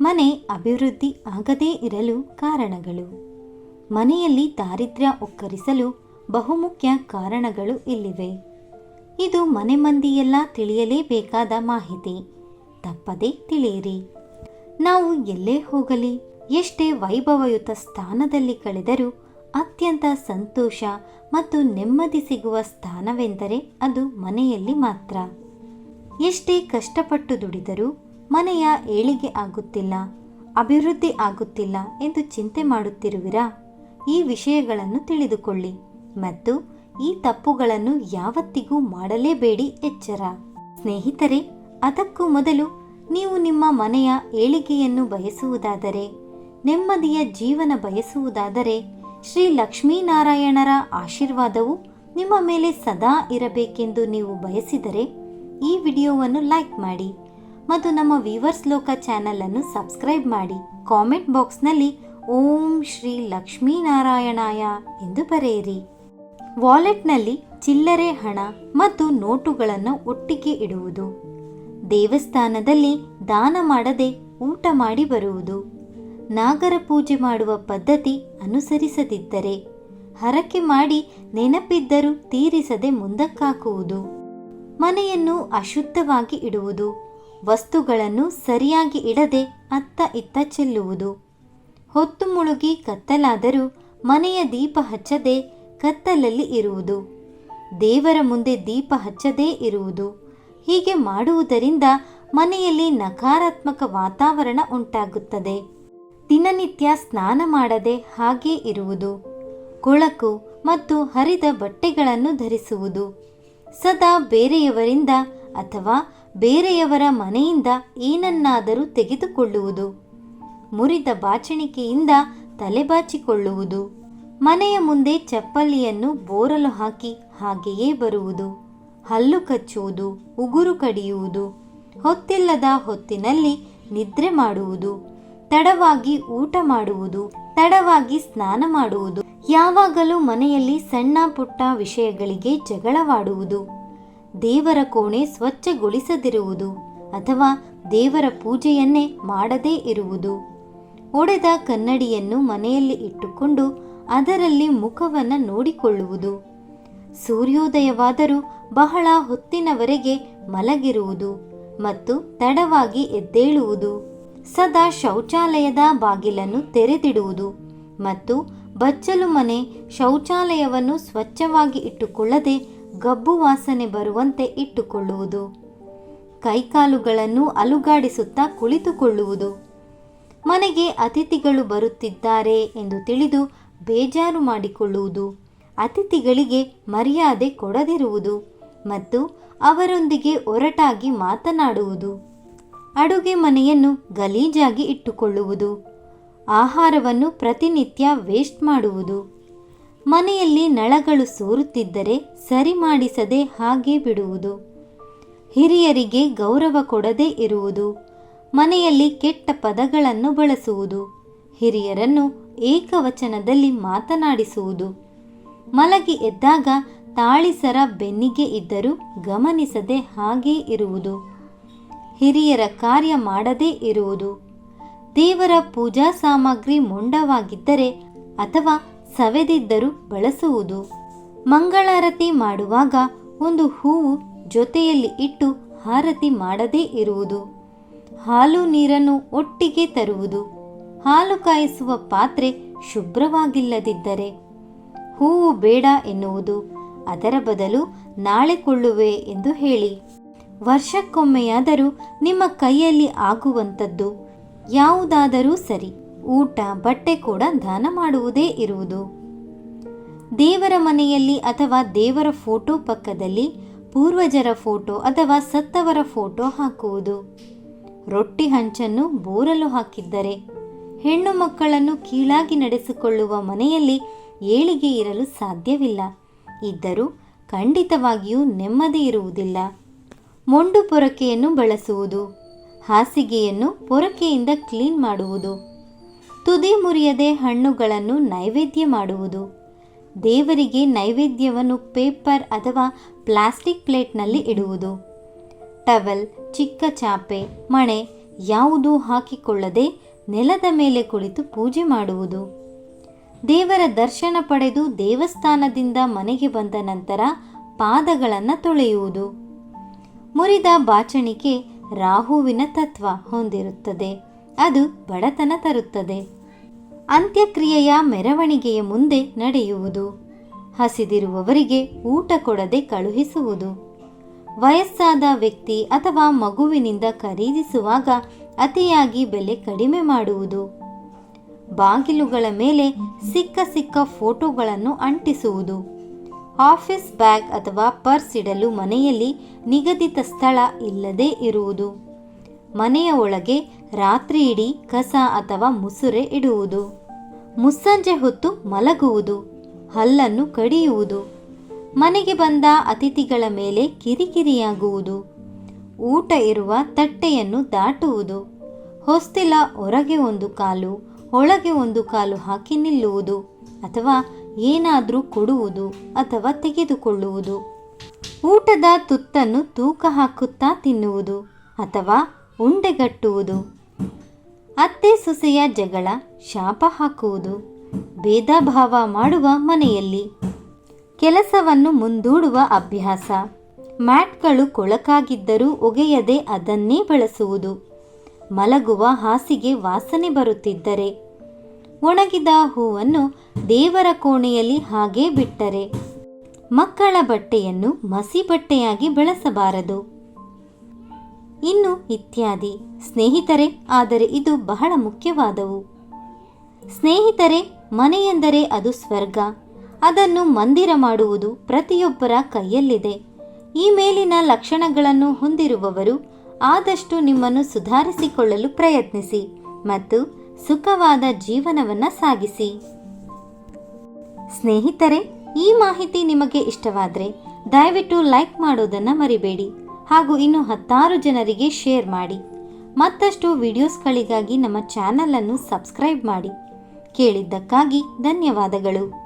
ಮನೆ ಅಭಿವೃದ್ಧಿ ಆಗದೇ ಇರಲು ಕಾರಣಗಳು. ಮನೆಯಲ್ಲಿ ದಾರಿದ್ರ್ಯ ಒಕ್ಕರಿಸಲು ಬಹುಮುಖ್ಯ ಕಾರಣಗಳು ಇಲ್ಲಿವೆ. ಇದು ಮನೆ ಮಂದಿಯೆಲ್ಲ ತಿಳಿಯಲೇಬೇಕಾದ ಮಾಹಿತಿ. ತಪ್ಪದೇ ತಿಳಿಯಿರಿ. ನಾವು ಎಲ್ಲೇ ಹೋಗಲಿ, ಎಷ್ಟೇ ವೈಭವಯುತ ಸ್ಥಾನದಲ್ಲಿ ಕಳೆದರೂ ಅತ್ಯಂತ ಸಂತೋಷ ಮತ್ತು ನೆಮ್ಮದಿ ಸಿಗುವ ಸ್ಥಾನವೆಂದರೆ ಅದು ಮನೆಯಲ್ಲಿ ಮಾತ್ರ. ಎಷ್ಟೇ ಕಷ್ಟಪಟ್ಟು ದುಡಿದರೂ ಮನೆಯ ಏಳಿಗೆ ಆಗುತ್ತಿಲ್ಲ, ಅಭಿವೃದ್ಧಿ ಆಗುತ್ತಿಲ್ಲ ಎಂದು ಚಿಂತೆ ಮಾಡುತ್ತಿರುವಿರಾ? ಈ ವಿಷಯಗಳನ್ನು ತಿಳಿದುಕೊಳ್ಳಿ ಮತ್ತು ಈ ತಪ್ಪುಗಳನ್ನು ಯಾವತ್ತಿಗೂ ಮಾಡಲೇಬೇಡಿ ಎಚ್ಚರ. ಸ್ನೇಹಿತರೆ, ಅದಕ್ಕೂ ಮೊದಲು ನೀವು ನಿಮ್ಮ ಮನೆಯ ಏಳಿಗೆಯನ್ನು ಬಯಸುವುದಾದರೆ, ನೆಮ್ಮದಿಯ ಜೀವನ ಬಯಸುವುದಾದರೆ, ಶ್ರೀ ಲಕ್ಷ್ಮೀನಾರಾಯಣರ ಆಶೀರ್ವಾದವು ನಿಮ್ಮ ಮೇಲೆ ಸದಾ ಇರಬೇಕೆಂದು ನೀವು ಬಯಸಿದರೆ, ಈ ವಿಡಿಯೋವನ್ನು ಲೈಕ್ ಮಾಡಿ ಮತ್ತು ನಮ್ಮ ವಿವರ್ಸ್ ಲೋಕ ಚಾನಲನ್ನು ಸಬ್ಸ್ಕ್ರೈಬ್ ಮಾಡಿ. ಕಾಮೆಂಟ್ ಬಾಕ್ಸ್ನಲ್ಲಿ ಓಂ ಶ್ರೀ ಲಕ್ಷ್ಮೀನಾರಾಯಣಾಯ ಎಂದು ಬರೆಯಿರಿ. ವಾಲೆಟ್ನಲ್ಲಿ ಚಿಲ್ಲರೆ ಹಣ ಮತ್ತು ನೋಟುಗಳನ್ನು ಒಟ್ಟಿಗೆ ಇಡುವುದು. ದೇವಸ್ಥಾನದಲ್ಲಿ ದಾನ ಮಾಡದೆ ಊಟ ಮಾಡಿ ಬರುವುದು. ನಾಗರ ಪೂಜೆ ಮಾಡುವ ಪದ್ಧತಿ ಅನುಸರಿಸದಿದ್ದರೆ, ಹರಕೆ ಮಾಡಿ ನೆನಪಿದ್ದರೂ ತೀರಿಸದೆ ಮುಂದಕ್ಕಾಕುವುದು. ಮನೆಯನ್ನು ಅಶುದ್ಧವಾಗಿ ಇಡುವುದು. ವಸ್ತುಗಳನ್ನು ಸರಿಯಾಗಿ ಇಡದೆ ಅತ್ತ ಇತ್ತ ಚೆಲ್ಲುವುದು. ಹೊತ್ತು ಮುಳುಗಿ ಕತ್ತಲಾದರೂ ಮನೆಯ ದೀಪ ಹಚ್ಚದೆ ಕತ್ತಲಲ್ಲಿ ಇರುವುದು. ದೇವರ ಮುಂದೆ ದೀಪ ಹಚ್ಚದೇ ಇರುವುದು. ಹೀಗೆ ಮಾಡುವುದರಿಂದ ಮನೆಯಲ್ಲಿ ನಕಾರಾತ್ಮಕ ವಾತಾವರಣ ಉಂಟಾಗುತ್ತದೆ. ದಿನನಿತ್ಯ ಸ್ನಾನ ಮಾಡದೆ ಹಾಗೇ ಇರುವುದು. ಕೊಳಕು ಮತ್ತು ಹರಿದ ಬಟ್ಟೆಗಳನ್ನು ಧರಿಸುವುದು. ಸದಾ ಬೇರೆಯವರಿಂದ ಅಥವಾ ಬೇರೆಯವರ ಮನೆಯಿಂದ ಏನನ್ನಾದರೂ ತೆಗೆದುಕೊಳ್ಳುವುದು. ಮುರಿದ ಬಾಚಣಿಕೆಯಿಂದ ತಲೆಬಾಚಿಕೊಳ್ಳುವುದು. ಮನೆಯ ಮುಂದೆ ಚಪ್ಪಲಿಯನ್ನು ಬೋರಲು ಹಾಕಿ ಹಾಗೆಯೇ ಬರುವುದು. ಹಲ್ಲು ಕಚ್ಚುವುದು, ಉಗುರು ಕಡಿಯುವುದು. ಹೊತ್ತಿಲ್ಲದ ಹೊತ್ತಿನಲ್ಲಿ ನಿದ್ರೆ ಮಾಡುವುದು. ತಡವಾಗಿ ಊಟ ಮಾಡುವುದು, ತಡವಾಗಿ ಸ್ನಾನ ಮಾಡುವುದು. ಯಾವಾಗಲೂ ಮನೆಯಲ್ಲಿ ಸಣ್ಣ ಪುಟ್ಟ ವಿಷಯಗಳಿಗೆ ಜಗಳವಾಡುವುದು. ದೇವರ ಕೋಣೆ ಸ್ವಚ್ಛಗೊಳಿಸದಿರುವುದು ಅಥವಾ ದೇವರ ಪೂಜೆಯನ್ನೇ ಮಾಡದೇ ಇರುವುದು. ಒಡೆದ ಕನ್ನಡಿಯನ್ನು ಮನೆಯಲ್ಲಿ ಇಟ್ಟುಕೊಂಡು ಅದರಲ್ಲಿ ಮುಖವನ್ನು ನೋಡಿಕೊಳ್ಳುವುದು. ಸೂರ್ಯೋದಯವಾದರೂ ಬಹಳ ಹೊತ್ತಿನವರೆಗೆ ಮಲಗಿರುವುದು ಮತ್ತು ತಡವಾಗಿ ಎದ್ದೇಳುವುದು. ಸದಾ ಶೌಚಾಲಯದ ಬಾಗಿಲನ್ನು ತೆರೆದಿಡುವುದು ಮತ್ತು ಬಚ್ಚಲು ಮನೆ ಶೌಚಾಲಯವನ್ನು ಸ್ವಚ್ಛವಾಗಿ ಇಟ್ಟುಕೊಳ್ಳದೆ ಗಬ್ಬು ವಾಸನೆ ಬರುವಂತೆ ಇಟ್ಟುಕೊಳ್ಳುವುದು. ಕೈಕಾಲುಗಳನ್ನು ಅಲುಗಾಡಿಸುತ್ತಾ ಕುಳಿತುಕೊಳ್ಳುವುದು. ಮನೆಗೆ ಅತಿಥಿಗಳು ಬರುತ್ತಿದ್ದಾರೆ ಎಂದು ತಿಳಿದು ಬೇಜಾರು ಮಾಡಿಕೊಳ್ಳುವುದು. ಅತಿಥಿಗಳಿಗೆ ಮರ್ಯಾದೆ ಕೊಡದಿರುವುದು ಮತ್ತು ಅವರೊಂದಿಗೆ ಒರಟಾಗಿ ಮಾತನಾಡುವುದು. ಅಡುಗೆ ಮನೆಯನ್ನು ಗಲೀಜಾಗಿ ಇಟ್ಟುಕೊಳ್ಳುವುದು. ಆಹಾರವನ್ನು ಪ್ರತಿನಿತ್ಯ ವೇಸ್ಟ್ ಮಾಡುವುದು. ಮನೆಯಲ್ಲಿ ನಳಗಳು ಸೋರುತ್ತಿದ್ದರೆ ಸರಿ ಮಾಡಿಸದೆ ಹಾಗೆ ಬಿಡುವುದು. ಹಿರಿಯರಿಗೆ ಗೌರವ ಕೊಡದೇ ಇರುವುದು. ಮನೆಯಲ್ಲಿ ಕೆಟ್ಟ ಪದಗಳನ್ನು ಬಳಸುವುದು. ಹಿರಿಯರನ್ನು ಏಕವಚನದಲ್ಲಿ ಮಾತನಾಡಿಸುವುದು. ಮಲಗಿ ಎದ್ದಾಗ ತಾಳಿಸರ ಬೆನ್ನಿಗೆ ಇದ್ದರೂ ಗಮನಿಸದೆ ಹಾಗೇ ಇರುವುದು. ಹಿರಿಯರ ಕಾರ್ಯ ಮಾಡದೇ ಇರುವುದು. ದೇವರ ಪೂಜಾ ಸಾಮಗ್ರಿ ಮೊಂಡವಾಗಿದ್ದರೆ ಅಥವಾ ಸವೆದಿದ್ದರೂ ಬಳಸುವುದು. ಮಂಗಳಾರತಿ ಮಾಡುವಾಗ ಒಂದು ಹೂವು ಜೊತೆಯಲ್ಲಿ ಇಟ್ಟು ಹಾರತಿ ಮಾಡದೇ ಇರುವುದು. ಹಾಲು ನೀರನ್ನು ಒಟ್ಟಿಗೆ ತರುವುದು. ಹಾಲು ಕಾಯಿಸುವ ಪಾತ್ರೆ ಶುಭ್ರವಾಗಿಲ್ಲದಿದ್ದರೆ ಹೂವು ಬೇಡ ಎನ್ನುವುದು. ಅದರ ಬದಲು ನಾಳೆ ಕೊಳ್ಳುವೆ ಎಂದು ಹೇಳಿ. ವರ್ಷಕ್ಕೊಮ್ಮೆಯಾದರೂ ನಿಮ್ಮ ಕೈಯಲ್ಲಿ ಆಗುವಂಥದ್ದು ಯಾವುದಾದರೂ ಸರಿ. ಊಟ, ಬಟ್ಟೆ ಕೂಡ ದಾನ ಮಾಡುವುದೇ ಇರುವುದು. ದೇವರ ಮನೆಯಲ್ಲಿ ಅಥವಾ ದೇವರ ಫೋಟೋ ಪಕ್ಕದಲ್ಲಿ ಪೂರ್ವಜರ ಫೋಟೋ ಅಥವಾ ಸತ್ತವರ ಫೋಟೋ ಹಾಕುವುದು. ರೊಟ್ಟಿ ಹಂಚನ್ನು ಬೋರಲು ಹಾಕಿದ್ದರೆ, ಹೆಣ್ಣು ಮಕ್ಕಳನ್ನು ಕೀಳಾಗಿ ನಡೆಸಿಕೊಳ್ಳುವ ಮನೆಯಲ್ಲಿ ಏಳಿಗೆ ಇರಲು ಸಾಧ್ಯವಿಲ್ಲ. ಇದ್ದರೂ ಖಂಡಿತವಾಗಿಯೂ ನೆಮ್ಮದಿ ಇರುವುದಿಲ್ಲ. ಮೊಂಡು ಪೊರಕೆಯನ್ನು ಬಳಸುವುದು, ಹಾಸಿಗೆಯನ್ನು ಪೊರಕೆಯಿಂದ ಕ್ಲೀನ್ ಮಾಡುವುದು. ತುದಿ ಮುರಿಯದೆ ಹಣ್ಣುಗಳನ್ನು ನೈವೇದ್ಯ ಮಾಡುವುದು. ದೇವರಿಗೆ ನೈವೇದ್ಯವನ್ನು ಪೇಪರ್ ಅಥವಾ ಪ್ಲಾಸ್ಟಿಕ್ ಪ್ಲೇಟ್ನಲ್ಲಿ ಇಡುವುದು. ಟವೆಲ್, ಚಿಕ್ಕ ಚಾಪೆ, ಮಣೆ ಯಾವುದೂ ಹಾಕಿಕೊಳ್ಳದೆ ನೆಲದ ಮೇಲೆ ಕುಳಿತು ಪೂಜೆ ಮಾಡುವುದು. ದೇವರ ದರ್ಶನ ಪಡೆದು ದೇವಸ್ಥಾನದಿಂದ ಮನೆಗೆ ಬಂದ ನಂತರ ಪಾದಗಳನ್ನು ತೊಳೆಯುವುದು. ಮುರಿದ ಬಾಚಣಿಕೆ ರಾಹುವಿನ ತತ್ವ ಹೊಂದಿರುತ್ತದೆ. ಅದು ಬಡತನ ತರುತ್ತದೆ. ಅಂತ್ಯಕ್ರಿಯೆಯ ಮೆರವಣಿಗೆಯ ಮುಂದೆ ನಡೆಯುವುದು. ಹಸಿದಿರುವವರಿಗೆ ಊಟ ಕೊಡದೆ ಕಳುಹಿಸುವುದು. ವಯಸ್ಸಾದ ವ್ಯಕ್ತಿ ಅಥವಾ ಮಗುವಿನಿಂದ ಖರೀದಿಸುವಾಗ ಅತಿಯಾಗಿ ಬೆಲೆ ಕಡಿಮೆ ಮಾಡುವುದು. ಬಾಗಿಲುಗಳ ಮೇಲೆ ಸಿಕ್ಕ ಸಿಕ್ಕ ಫೋಟೋಗಳನ್ನು ಅಂಟಿಸುವುದು. ಆಫೀಸ್ ಬ್ಯಾಗ್ ಅಥವಾ ಪರ್ಸ್ ಇಡಲು ಮನೆಯಲ್ಲಿ ನಿಗದಿತ ಸ್ಥಳ ಇಲ್ಲದೇ ಇರುವುದು. ಮನೆಯ ಒಳಗೆ ರಾತ್ರಿ ಇಡೀ ಕಸ ಅಥವಾ ಮುಸುರೆ ಇಡುವುದು. ಮುಸ್ಸಂಜೆ ಹೊತ್ತು ಮಲಗುವುದು. ಹಲ್ಲನ್ನು ಕಡಿಯುವುದು. ಮನೆಗೆ ಬಂದ ಅತಿಥಿಗಳ ಮೇಲೆ ಕಿರಿಕಿರಿಯಾಗುವುದು. ಊಟ ಇರುವ ತಟ್ಟೆಯನ್ನು ದಾಟುವುದು. ಹೊಸ್ತಿಲ ಹೊರಗೆ ಒಂದು ಕಾಲು, ಒಳಗೆ ಒಂದು ಕಾಲು ಹಾಕಿ ನಿಲ್ಲುವುದು ಅಥವಾ ಏನಾದರೂ ಕೊಡುವುದು ಅಥವಾ ತೆಗೆದುಕೊಳ್ಳುವುದು. ಊಟದ ತುತ್ತನ್ನು ತೂಕ ಹಾಕುತ್ತಾ ತಿನ್ನುವುದು ಅಥವಾ ಉಂಡೆಗಟ್ಟುವುದು ಅತ್ತೆ ಸೊಸೆಯ ಜಗಳ ಶಾಪ ಹಾಕುವುದು, ಭೇದ ಭಾವ ಮಾಡುವ ಮನೆಯಲ್ಲಿ ಕೆಲಸವನ್ನು ಮುಂದೂಡುವ ಅಭ್ಯಾಸ. ಮ್ಯಾಟ್ಗಳು ಕೊಳಕಾಗಿದ್ದರೂ ಒಗೆಯದೆ ಅದನ್ನೇ ಬಳಸುವುದು. ಮಲಗುವ ಹಾಸಿಗೆ ವಾಸನೆ ಬರುತ್ತಿದ್ದರೆ, ಒಣಗಿದ ಹೂವನ್ನು ದೇವರ ಕೋಣೆಯಲ್ಲಿ ಹಾಗೇ ಬಿಟ್ಟರೆ ಮಕ್ಕಳ ಬಟ್ಟೆಯನ್ನು ಮಸಿ ಬಟ್ಟೆಯಾಗಿ ಬೆಳೆಸಬಾರದು. ಇನ್ನು ಇತ್ಯಾದಿ. ಸ್ನೇಹಿತರೆ, ಆದರೆ ಇದು ಬಹಳ ಮುಖ್ಯವಾದವು. ಸ್ನೇಹಿತರೆ, ಮನೆಯೆಂದರೆ ಅದು ಸ್ವರ್ಗ. ಅದನ್ನು ಮಂದಿರ ಮಾಡುವುದು ಪ್ರತಿಯೊಬ್ಬರ ಕೈಯಲ್ಲಿದೆ. ಈ ಮೇಲಿನ ಲಕ್ಷಣಗಳನ್ನು ಹೊಂದಿರುವವರು ಆದಷ್ಟು ನಿಮ್ಮನ್ನು ಸುಧಾರಿಸಿಕೊಳ್ಳಲು ಪ್ರಯತ್ನಿಸಿ ಮತ್ತು ಸುಖವಾದ ಜೀವನವನ್ನು ಸಾಗಿಸಿ. ಸ್ನೇಹಿತರೆ, ಈ ಮಾಹಿತಿ ನಿಮಗೆ ಇಷ್ಟವಾದರೆ ದಯವಿಟ್ಟು ಲೈಕ್ ಮಾಡೋದನ್ನು ಮರಿಬೇಡಿ. ಹಾಗೂ ಇನ್ನು ಹತ್ತಾರು ಜನರಿಗೆ ಶೇರ್ ಮಾಡಿ. ಮತ್ತಷ್ಟು ವಿಡಿಯೋಸ್ಗಳಿಗಾಗಿ ನಮ್ಮ ಚಾನಲನ್ನು ಸಬ್ಸ್ಕ್ರೈಬ್ ಮಾಡಿ. ಕೇಳಿದ್ದಕ್ಕಾಗಿ ಧನ್ಯವಾದಗಳು.